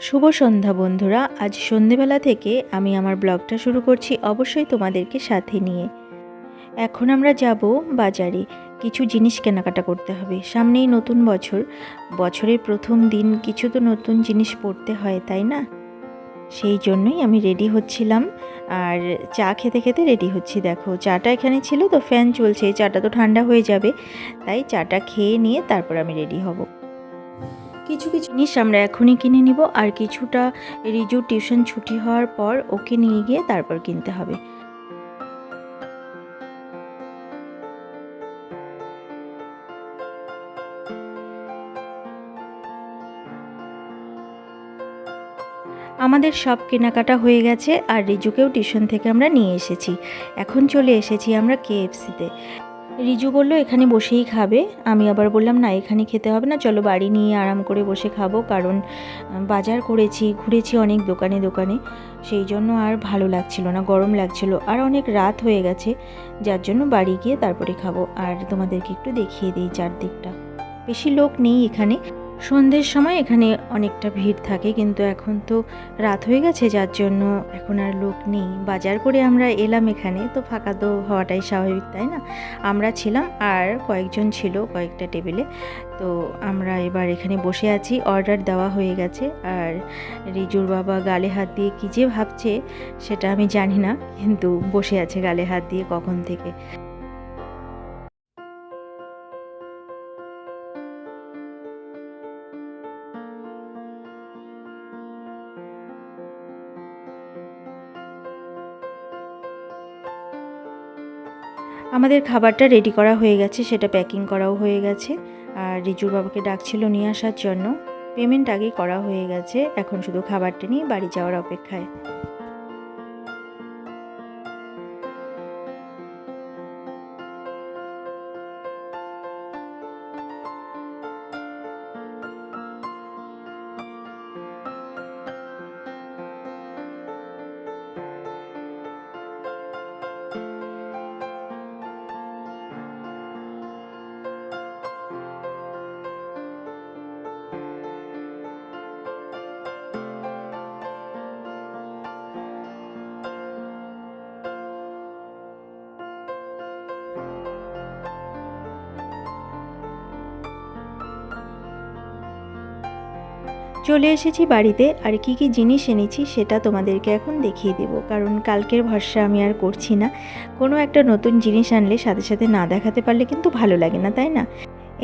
শুভ সন্ধ্যা বন্ধুরা, আজ সন্ধেবেলা থেকে আমি আমার ব্লগটা শুরু করছি অবশ্যই তোমাদেরকে সাথে নিয়ে। এখন আমরা যাব বাজারে, কিছু জিনিস কেনাকাটা করতে হবে। সামনেই নতুন বছর, বছরের প্রথম দিন, কিছু তো নতুন জিনিস পড়তে হয়, তাই না? সেই জন্যই আমি রেডি হচ্ছিলাম, আর চা খেতে খেতে রেডি হচ্ছি। দেখো, চাটা এখানে ছিল তো ফ্যান চলছে, চাটা তো ঠান্ডা হয়ে যাবে, তাই চাটা খেয়ে নিয়ে তারপর আমি রেডি হব। কিছু কিছু জিনিস আমরা এখনই কিনে নিব, আর কিছুটা রিজু টিউশন ছুটি হওয়ার পর ওকে নিয়ে গিয়ে তারপর কিনতে হবে। আমাদের সব কেনাকাটা হয়ে গেছে, আর রিজুকেও টিউশন থেকে আমরা নিয়ে এসেছি। এখন চলে এসেছি আমরা কেএফসিতে রিজু বলল, এখানে বসেই খাবে। আমি আবার বললাম, না, এখানে খেতে হবে না, চলো বাড়ি নিয়ে আরাম করে বসে খাব, কারণ বাজার করেছি, ঘুরেছি অনেক দোকানে দোকানে। সেই জন্য আর ভালো লাগছিল না, গরম লাগছিল। আর অনেক রাত হয়ে গেছে, যার জন্য বাড়ি গিয়ে তারপরে খাব। আর তোমাদেরকে একটু দেখিয়ে দিই চারদিকটা। বেশি লোক নেই এখানে। সন্ধ্যের সময় এখানে অনেকটা ভিড় থাকে, কিন্তু এখন তো রাত হয়ে গেছে, যার জন্য এখন আর লোক নেই। বাজার করে আমরা এলাম এখানে, তো ফাঁকা তো হওয়াটাই স্বাভাবিক, তাই না? আমরা ছিলাম আর কয়েকজন ছিল কয়েকটা টেবিলে, তো আমরা এবার এখানে বসে আছি। অর্ডার দেওয়া হয়ে গেছে, আর রিজুর বাবা গালে হাত দিয়ে কী যে ভাবছে, সেটা আমি জানি না, কিন্তু বসে আছে গালে হাত দিয়ে কখন থেকে। আমাদের খাবারটা রেডি করা হয়ে গেছে, সেটা প্যাকিং করাও হয়ে গেছে। আর রিজুর বাবাকে ডাকছিল নিয়ে আসার জন্য। পেমেন্ট আগেই করা হয়ে গেছে, এখন শুধু খাবারটা নিয়ে বাড়ি যাওয়ার অপেক্ষায়। চলে এসেছি বাড়িতে, আর কি কি জিনিস এনেছি সেটা তোমাদেরকে এখন দেখিয়ে দেব। কারণ কালকের ভরসা আমি আর করছি না। কোনো একটা নতুন জিনিস আনলে সাথে সাথে না দেখাতে পারলে কিন্তু ভালো লাগে না, তাই না?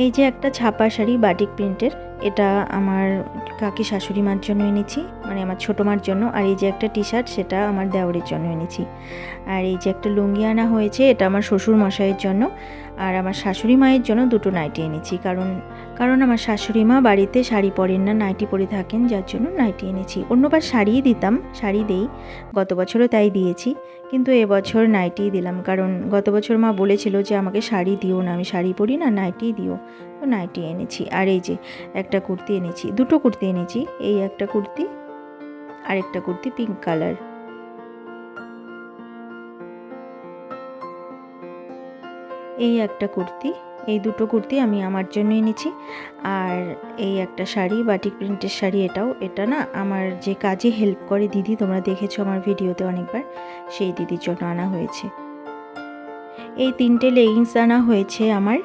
এই যে একটা ছাপা শাড়ি, বাটিক প্রিন্টের, এটা আমার কাকি শাশুড়ি মার জন্য এনেছি মানে আমার ছোটো মার জন্য, আর এই যে একটা টি শার্ট সেটা আমার দেওরের জন্য এনেছি। আর এই যে একটা লুঙ্গি আনা হয়েছে, এটা আমার শ্বশুর মশাইয়ের জন্য আর আমার শাশুড়ি মায়ের জন্য দুটো নাইটি এনেছি, কারণ কারণ আমার শাশুড়ি মা বাড়িতে শাড়ি পরেন না, নাইটি পরে থাকেন, যার জন্য নাইটি এনেছি। অন্যবার শাড়িই দিতাম, শাড়ি দেই, গত বছরও তাই দিয়েছি, কিন্তু এবছর নাইটিই দিলাম, কারণ গত বছর মা বলেছিল যে আমাকে শাড়ি দিও না, আমি শাড়ি পরি না নাইটিই দিও। তো নাইটি এনেছি, আর এই যে একটা কুর্তি এনেছি, দুটো কুর্তি এনেছি, এই একটা কুর্তি আর একটা কুর্তি পিঙ্ক কালার এই একটা কুর্তি, এই দুটো কুর্তি আমি আমার জন্য এনেছি আর এই একটা শাড়ি, বাটিক প্রিন্টের শাড়ি এটাও। এটা না আমার যে কাজে হেল্প করে দিদি, তোমরা দেখেছ আমার ভিডিওতে অনেকবার, সেই দিদির জন্য আনা হয়েছে। এই তিনটে লেগিংস আনা হয়েছে আমার।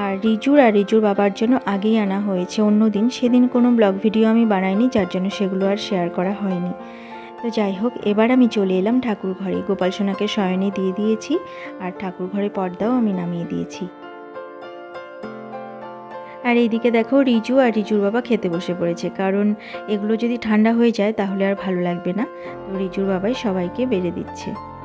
আর রিজুর আর রিজুর বাবার জন্য আগেই আনা হয়েছে অন্য দিন সেদিন কোনো ব্লগ ভিডিও আমি বানাইনি, যার জন্য সেগুলো আর শেয়ার করা হয়নি। তো যাই হোক, এবার আমি চলে এলাম ঠাকুর ঘরে। গোপাল সোনাকে শয়নে দিয়ে দিয়েছি আর ঠাকুর ঘরে পর্দাও আমি নামিয়ে দিয়েছি। আর এইদিকে দেখো রিজু আর রিজুর বাবা খেতে বসে পড়েছে। কারণ এগুলো যদি ঠান্ডা হয়ে যায় তাহলে আর ভালো লাগবে না। তো রিজুর বাবাই সবাইকে বেড়ে দিচ্ছে।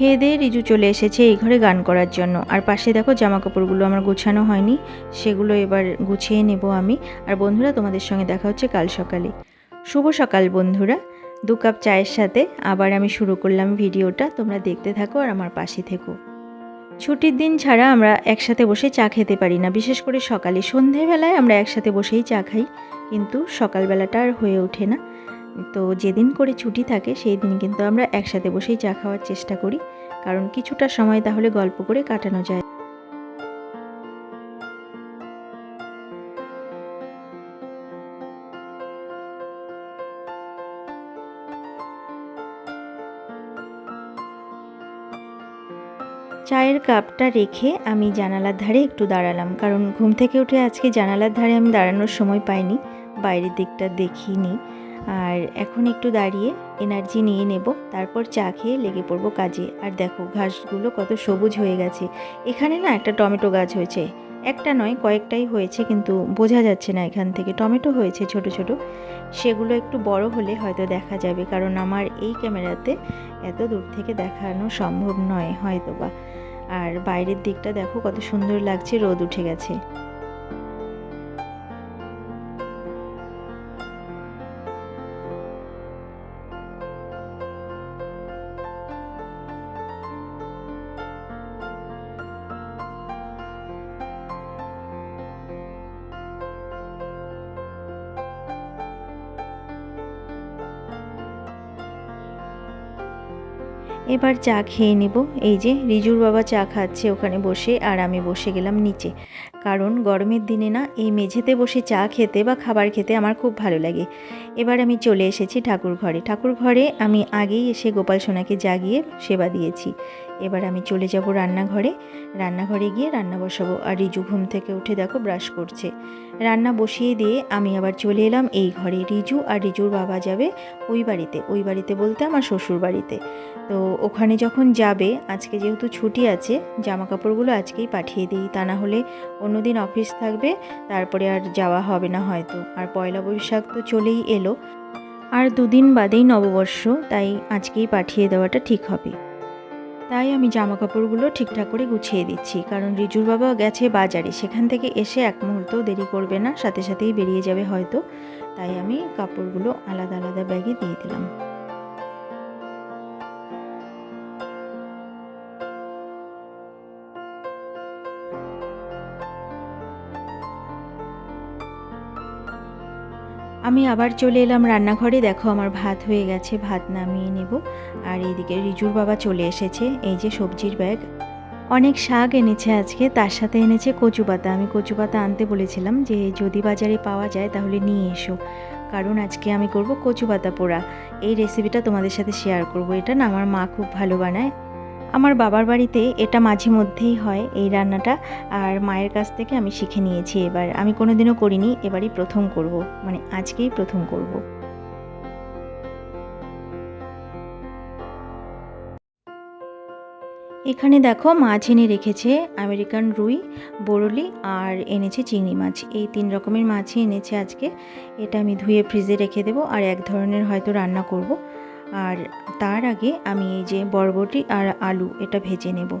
খেয়ে দিয়ে রিজু চলে এসেছে এই ঘরে গান করার জন্য। আর পাশে দেখো জামা কাপড়গুলো আমার গোছানো হয়নি, সেগুলো এবার গুছিয়ে নেব আমি। আর বন্ধুরা, তোমাদের সঙ্গে দেখা হচ্ছে কাল সকালে। শুভ সকাল বন্ধুরা। দু কাপ চায়ের সাথে আবার আমি শুরু করলাম ভিডিওটা। তোমরা দেখতে থাকো আর আমার পাশে থেকো। ছুটির দিন ছাড়া আমরা একসাথে বসে চা খেতে পারি না। বিশেষ করে সকালে। সন্ধেবেলায় আমরা একসাথে বসেই চা খাই। কিন্তু সকালবেলাটা আর হয়ে ওঠে না। তো যেদিন করে ছুটি থাকে সেই দিন কিন্তু আমরা একসাথে বসেই চা খাওয়ার চেষ্টা করি। কারণ কিছুটা সময় তাহলে গল্প করে কাটানো যায়। চায়ের কাপটা রেখে আমি জানালার ধারে একটু দাঁড়ালাম। কারণ ঘুম থেকে উঠে আজকে জানালার ধারে আমি দাঁড়ানোর সময় পাইনি। বাইরের দিকটা দেখিনি। আর এখন একটু দাঁড়িয়ে এনার্জি নিয়ে নেব। তারপর চা খেয়ে লেগে পড়ব কাজে। আর দেখো, ঘাসগুলো কত সবুজ হয়ে গেছে। এখানে না একটা টমেটো গাছ হয়েছে। একটা নয়, কয়েকটাই হয়েছে, কিন্তু বোঝা যাচ্ছে না এখান থেকে। টমেটো হয়েছে ছোট ছোট। সেগুলো একটু বড় হলে হয়তো দেখা যাবে, কারণ আমার এই ক্যামেরাতে এত দূর থেকে দেখানো সম্ভব নয় হয়তো বা আর বাইরের দিকটা দেখো, কত সুন্দর লাগছে, রোদ উঠে গেছে। এবার চা খেয়ে নেব। এই যে, রিজুর বাবা চা খাচ্ছে ওখানে বসে আর আমি বসে গেলাম নিচে। কারণ গরমের দিনে না, এই মেঝেতে বসে চা খেতে বা খাবার খেতে আমার খুব ভালো লাগে। এবার আমি চলে এসেছি ঠাকুর ঘরে। ঠাকুর ঘরে আমি আগেই এসে গোপাল সোনাকে জাগিয়ে সেবা দিয়েছি। এবার আমি চলে যাব রান্নাঘরে। রান্নাঘরে গিয়ে রান্না বসাবো। আর রিজু ঘুম থেকে উঠে দেখো ব্রাশ করছে। রান্না বসিয়ে দিয়ে আমি আবার চলে এলাম এই ঘরে। রিজু আর রিজুর বাবা যাবে ওই বাড়িতে। ওই বাড়িতে বলতে আমার শ্বশুর বাড়িতে। তো ওখানে যখন যাবে, আজকে যেহেতু ছুটি আছে জামা কাপড়গুলো আজকেই পাঠিয়ে দিই। তা না হলে অন্যদিন অফিস থাকবে, তারপরে আর যাওয়া হবে না হয়তো। আর পয়লা বৈশাখ তো চলেই এলো। আর দুদিন বাদেই নববর্ষ, তাই আজকেই পাঠিয়ে দেওয়াটা ঠিক হবে। তাই আমি জামা কাপড়গুলো ঠিকঠাক করে গুছিয়ে দিচ্ছি, কারণ রিজুর বাবা গেছে বাজারে, সেখান থেকে এসে এক মুহূর্তও দেরি করবে না, সাথে সাথেই বেরিয়ে যাবে হয়তো। তাই আমি কাপড়গুলো আলাদা আলাদা ব্যাগে দিয়ে দিলাম। আমি আবার চলে এলাম রান্নাঘরে। দেখো আমার ভাত হয়ে গেছে, ভাত নামিয়ে নেব। আর এইদিকে রিজুর বাবা চলে এসেছে, এই যে সবজির ব্যাগ। অনেক শাক এনেছে আজকে, তার সাথে এনেছে কচু পাতা। আমি কচু পাতা আনতে বলেছিলাম যে, যদি বাজারে পাওয়া যায় তাহলে নিয়ে এসো। কারণ আজকে আমি করব কচু পাতা পোড়া। এই রেসিপিটা তোমাদের সাথে শেয়ার করব। এটা না আমার মা খুব ভালো বানায়। আমার বাবার বাড়িতে এটা মাঝে মধ্যেই হয় এই রান্নাটা, আর মায়ের কাছ থেকে আমি শিখে নিয়েছি এবার। আমি কোনো দিনও করিনি, এবারই প্রথম করব মানে আজকেই প্রথম করব। এখানে দেখো মাছ এনে রেখেছে আমেরিকান রুই, বরলি আর এনেছে চিংড়ি মাছ। এই তিন রকমের মাছই এনেছে আজকে। এটা আমি ধুয়ে ফ্রিজে রেখে দেবো, আর এক ধরনের হয়তো রান্না করব। আর তার আগে আমি এই যে বরবটি আর আলু এটা ভেজে নেব।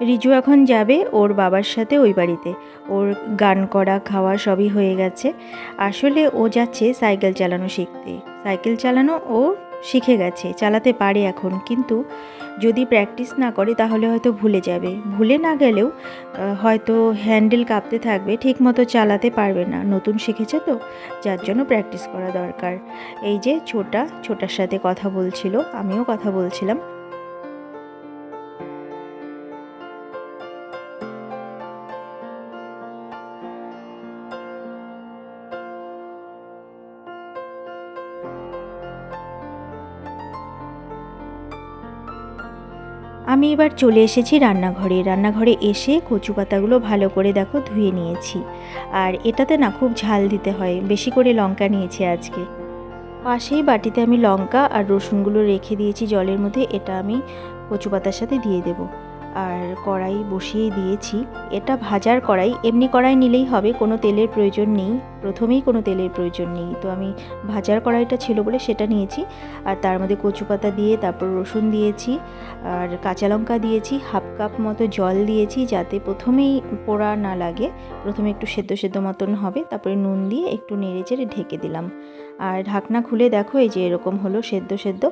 রিজু এখন যাবে ওর বাবার সাথে ওই বাড়িতে। ওর গান করা, খাওয়া সবই হয়ে গেছে। আসলে ও যাচ্ছে সাইকেল চালানো শিখতে। সাইকেল চালানো ও শিখে গেছে, চালাতে পারে এখন। কিন্তু যদি প্র্যাকটিস না করে, তাহলে হয়তো ভুলে যাবে। ভুলে না গেলেও হয়তো হ্যান্ডেল কাঁপতে থাকবে ঠিক মতো চালাতে পারবে না। নতুন শিখেছে তো, যার জন্য প্র্যাকটিস করা দরকার। এই যে ছোটা, ছোটার সাথে কথা বলছিল, আমিও কথা বলছিলাম। আমি এবার চলে এসেছি রান্নাঘরে। রান্নাঘরে এসে কচু পাতাগুলো ভালো করে দেখো ধুয়ে নিয়েছি। আর এটাতে না খুব ঝাল দিতে হয়, বেশি করে লঙ্কা নিয়েছি আজকে। পাশেই বাটিতে আমি লঙ্কা আর রসুনগুলো রেখে দিয়েছি, জলের মধ্যে। এটা আমি কচু পাতার সাথে দিয়ে দেব। আর কড়াই বসিয়ে দিয়েছি। এটা ভাজার কড়াই, এমনি কড়াই নিলেই হবে, কোনো তেলের প্রয়োজন নেই। প্রথমেই কোনো তেলের প্রয়োজন নেই। তো আমি ভাজার কড়াইটা ছিল বলে সেটা নিয়েছি। আর তার মধ্যে কচু পাতা দিয়ে, তারপর রসুন দিয়েছি, আর কাঁচা লঙ্কা দিয়েছি, হাফ কাপ মতো জল দিয়েছি যাতে প্রথমেই পোড়া না লাগে। প্রথমে একটু সেদ্ধ সেদ্ধ মতন হবে, তারপরে নুন দিয়ে একটু নেড়ে চেড়ে ঢেকে দিলাম। আর ঢাকনা খুলে দেখো, এই যে এরকম হলো সেদ্ধ সেদ্ধ।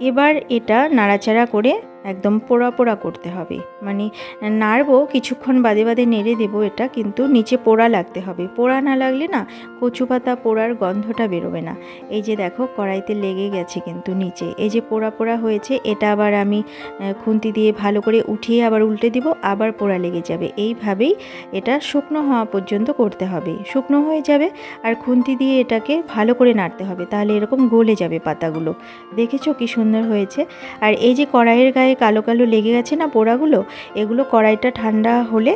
এবার এটা নাড়াচাড়া করে একদম পোড়া পোড়া করতে হবে। মানে নাড়বো, কিছুক্ষণ বাদে বাদে নেড়ে দেবো এটা, কিন্তু নিচে পোড়া লাগতে হবে। পোড়া না লাগলে না কচু পাতা পোড়ার গন্ধটা বেরোবে না। এই যে দেখো, কড়াইতে লেগে গেছে কিন্তু নিচে। এই যে পোড়া পোড়া হয়েছে, এটা আবার আমি খুন্তি দিয়ে ভালো করে উঠিয়ে আবার উল্টে দিব, আবার পোড়া লেগে যাবে। এইভাবেই এটা শুকনো হওয়া পর্যন্ত করতে হবে। শুকনো হয়ে যাবে আর খুন্তি দিয়ে এটাকে ভালো করে নাড়তে হবে, তাহলে এরকম গলে যাবে পাতাগুলো। দেখেছ কি সুন্দর হয়েছে। আর এই যে কড়াইয়ের গায়ে কালো কালো লেগে গেছে না পোড়াগুলো, এগুলো কড়াইটা ঠান্ডা হলে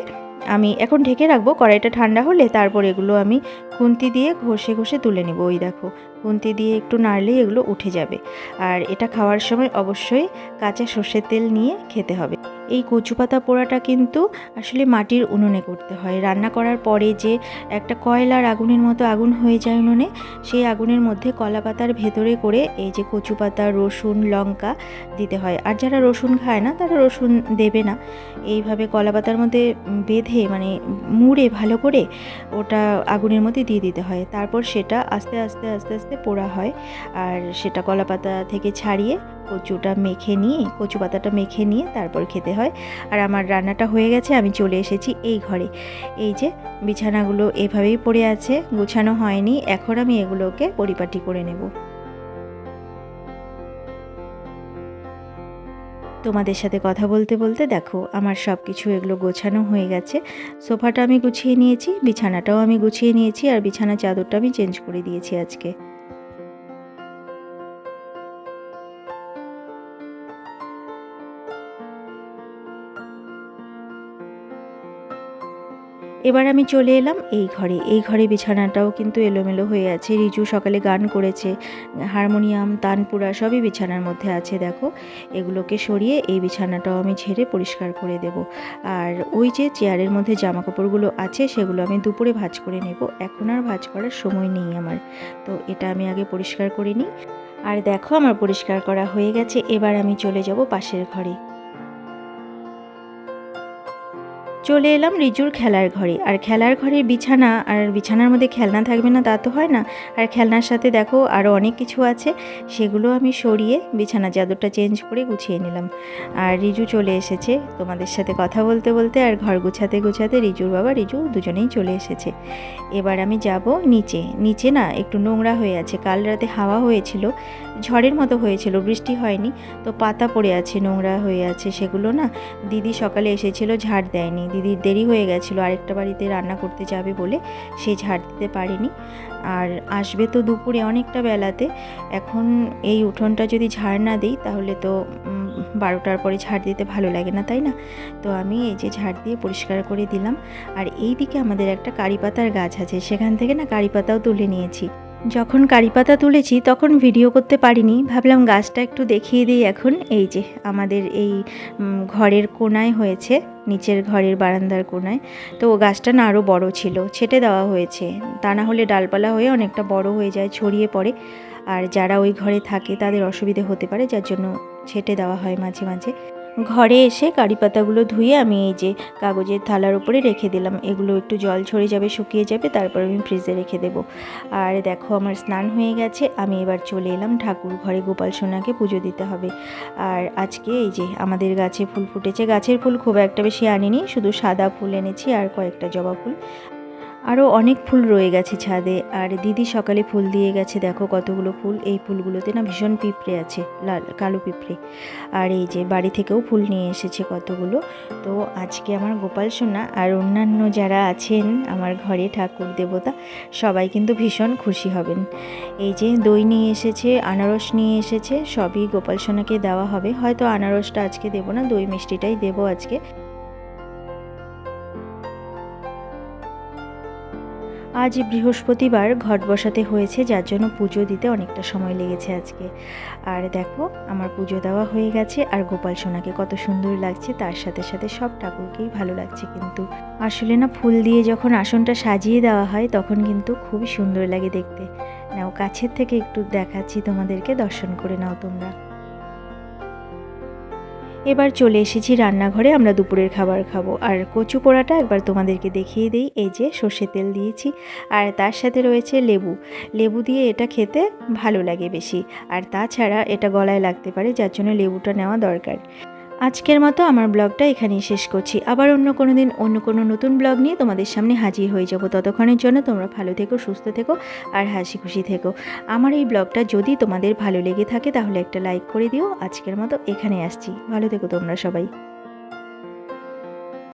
আমি এখন ঢেকে রাখব। কড়াইটা ঠান্ডা হলে তারপর এগুলো আমি খুন্তি দিয়ে ঘষে ঘষে তুলে নেব। ওই দেখো, খুন্তি দিয়ে একটু নাড়লেই এগুলো উঠে যাবে। আর এটা খাওয়ার সময় অবশ্যই কাঁচা সর্ষের তেল নিয়ে খেতে হবে। এই কচু পাতা পোড়াটা কিন্তু আসলে মাটির উনুনে করতে হয়। রান্না করার পরে যে একটা কয়লার আগুনের মতো আগুন হয়ে যায় উনুনে, সেই আগুনের মধ্যে কলা পাতার ভেতরে করে এই যে কচু পাতা রসুন, লঙ্কা দিতে হয়। আর যারা রসুন খায় না, তারা রসুন দেবে না। এইভাবে কলা পাতার মধ্যে বেঁধে মানে মুড়ে ভালো করে ওটা আগুনের মধ্যে দিয়ে দিতে হয়। তারপর সেটা আস্তে আস্তে আস্তে আস্তে পোড়া হয়। আর সেটা কলা পাতা থেকে ছাড়িয়ে কচুটা মেখে নিয়ে কচু পাতাটা মেখে নিয়ে তারপর খেতে হয়। আর আমার রান্নাটা হয়ে গেছে, আমি চলে এসেছি এই ঘরে। এই যে বিছানাগুলো এভাবেই পড়ে আছে, গুছানো হয়নি, এখন আমি এগুলোকে পরিপাটি করে নেব। তোমাদের সাথে কথা বলতে বলতে দেখো, আমার সব কিছু এগুলো গোছানো হয়ে গেছে। সোফাটা আমি গুছিয়ে নিয়েছি, বিছানাটাও আমি গুছিয়ে নিয়েছি, আর বিছানা চাদরটা আমি চেঞ্জ করে দিয়েছি আজকে। এবার আমি চলে এলাম এই ঘরে। এই ঘরে বিছানাটাও কিন্তু এলোমেলো হয়ে আছে। রিজু সকালে গান করেছে। হারমোনিয়াম, তানপুরা সবই বিছানার মধ্যে আছে, দেখো। এগুলোকে সরিয়ে এই বিছানাটাও আমি ঝেড়ে পরিষ্কার করে দেব। আর ওই যে চেয়ারের মধ্যে জামা কাপড়গুলো আছে, সেগুলো আমি দুপুরে ভাজ করে নেব। এখন আর ভাঁজ করার সময় নেই আমার। তো এটা আমি আগে পরিষ্কার করে নিই। আর দেখো, আমার পরিষ্কার করা হয়ে গেছে। এবার আমি চলে যাব পাশের ঘরে। চলে এলাম রিজুর খেলার ঘরে। আর খেলার ঘরে বিছানা, আর বিছানার মধ্যে খেলনা থাকবে না তা তো হয় না। আর খেলনার সাথে দেখো আরও অনেক কিছু আছে, সেগুলো আমি সরিয়ে বিছানা চাদরটা চেঞ্জ করে গুছিয়ে নিলাম। আর রিজু চলে এসেছে তোমাদের সাথে কথা বলতে বলতে, আর ঘর গুছাতে গুছাতে রিজুর বাবা, রিজু দুজনেই চলে এসেছে। এবার আমি যাব নিচে। নিচে না একটু নোংরা হয়ে আছে, কাল রাতে হাওয়া হয়েছিল, ঝড়ের মতো হয়েছিল, বৃষ্টি হয়নি, তো পাতা পড়ে আছে, নোংরা হয়ে আছে, সেগুলো না দিদি সকালে এসেছিল, ঝাড় দেয়নি। দিদির দেরি হয়ে গেছিল, আরেকটা বাড়িতে রান্না করতে যাবে বলে সে ঝাড় দিতে পারেনি। আর আসবে তো দুপুরে অনেকটা বেলাতে। এখন এই উঠোনটা যদি ঝাড় না দিই, তাহলে তো বারোটার পরে ঝাড় দিতে ভালো লাগে না, তাই না? তো আমি এই যে ঝাড় দিয়ে পরিষ্কার করে দিলাম। আর এই দিকে আমাদের একটা কারি পাতার গাছ আছে, সেখান থেকে না কারি পাতাও তুলে নিয়েছি। যখন কারি পাতা তুলেছি, তখন ভিডিও করতে পারিনি। ভাবলাম গাছটা একটু দেখিয়ে দিই এখন। এই যে, আমাদের এই ঘরের কোনায় হয়েছে নিচের ঘরের বারান্দার কোনায়। তো ও গাছটা না আরও বড় ছিল, ছেটে দেওয়া হয়েছে। তা না হলে ডালপালা হয়ে অনেকটা বড় হয়ে যায়, ছড়িয়ে পড়ে। আর যারা ওই ঘরে থাকে তাদের অসুবিধে হতে পারে, যার জন্য ছেটে দেওয়া হয় মাঝে মাঝে। ঘরে এসে কারি পাতাগুলো ধুয়ে আমি এই যে কাগজের থালার উপরে রেখে দিলাম। এগুলো একটু জল ছড়ে যাবে, শুকিয়ে যাবে, তারপর আমি ফ্রিজে রেখে দেবো। আর দেখো, আমার স্নান হয়ে গেছে। আমি এবার চলে এলাম ঠাকুর ঘরে গোপাল সোনাকে পুজো দিতে হবে। আর আজকে এই যে আমাদের গাছে ফুল ফুটেছে, গাছের ফুল খুব একটা বেশি আনিনি, শুধু সাদা ফুল এনেছি আর কয়েকটা জবা ফুল। আরও অনেক ফুল রয়ে গেছে ছাদে। আর দিদি সকালে ফুল দিয়ে গেছে, দেখো কতগুলো ফুল। এই ফুলগুলোতে না ভীষণ পিঁপড়ে আছে, লাল, কালো পিঁপড়ে। আর এই যে বাড়ি থেকেও ফুল নিয়ে এসেছে কতগুলো। তো আজকে আমার গোপাল সোনা আর অন্যান্য যারা আছেন আমার ঘরে ঠাকুর দেবতা, সবাই কিন্তু ভীষণ খুশি হবেন। এই যে দই নিয়ে এসেছে, আনারস নিয়ে এসেছে, সবই গোপাল সোনাকে দেওয়া হবে। হয়তো আনারসটা আজকে দেবো না, দই মিষ্টিটাই দেবো আজকে। আজ বৃহস্পতিবার ঘট বসাতে হয়েছে, যার জন্য পুজো দিতে অনেকটা সময় লেগেছে আজকে। আর দেখো, আমার পুজো দেওয়া হয়ে গেছে, আর গোপাল সোনাকে কত সুন্দর লাগছে, তার সাথে সাথে সব ঠাকুরকেই ভালো লাগছে কিন্তু। আসলে না, ফুল দিয়ে যখন আসনটা সাজিয়ে দেওয়া হয়, তখন কিন্তু খুবই সুন্দর লাগে দেখতে। নাও, কাছের থেকে একটু দেখাচ্ছি তোমাদেরকে, দর্শন করে নাও তোমরা। এবার চলে এসেছি রান্নাঘরে, আমরা দুপুরের খাবার খাব। আর কচু পোড়াটা একবার তোমাদেরকে দেখিয়ে দিই, এই যে সর্ষে তেল দিয়েছি। আর তার সাথে রয়েছে লেবু। লেবু দিয়ে এটা খেতে ভালো লাগে বেশি। আর তাছাড়া এটা গলায় লাগতে পারে, যার জন্য লেবুটা নেওয়া দরকার। আজকের মতো আমার ব্লগটা এখানেই শেষ করছি। আবার অন্য কোনো দিন অন্য কোনো নতুন ব্লগ নিয়ে তোমাদের সামনে হাজির হয়ে যাব। ততক্ষণের জন্য তোমরা ভালো থেকো, সুস্থ থেকো আর হাসি খুশি থেকো। আমার এই ব্লগটা যদি তোমাদের ভালো লেগে থাকে তাহলে একটা লাইক করে দিও। আজকের মতো এখানে আসছি। ভালো থেকো তোমরা সবাই।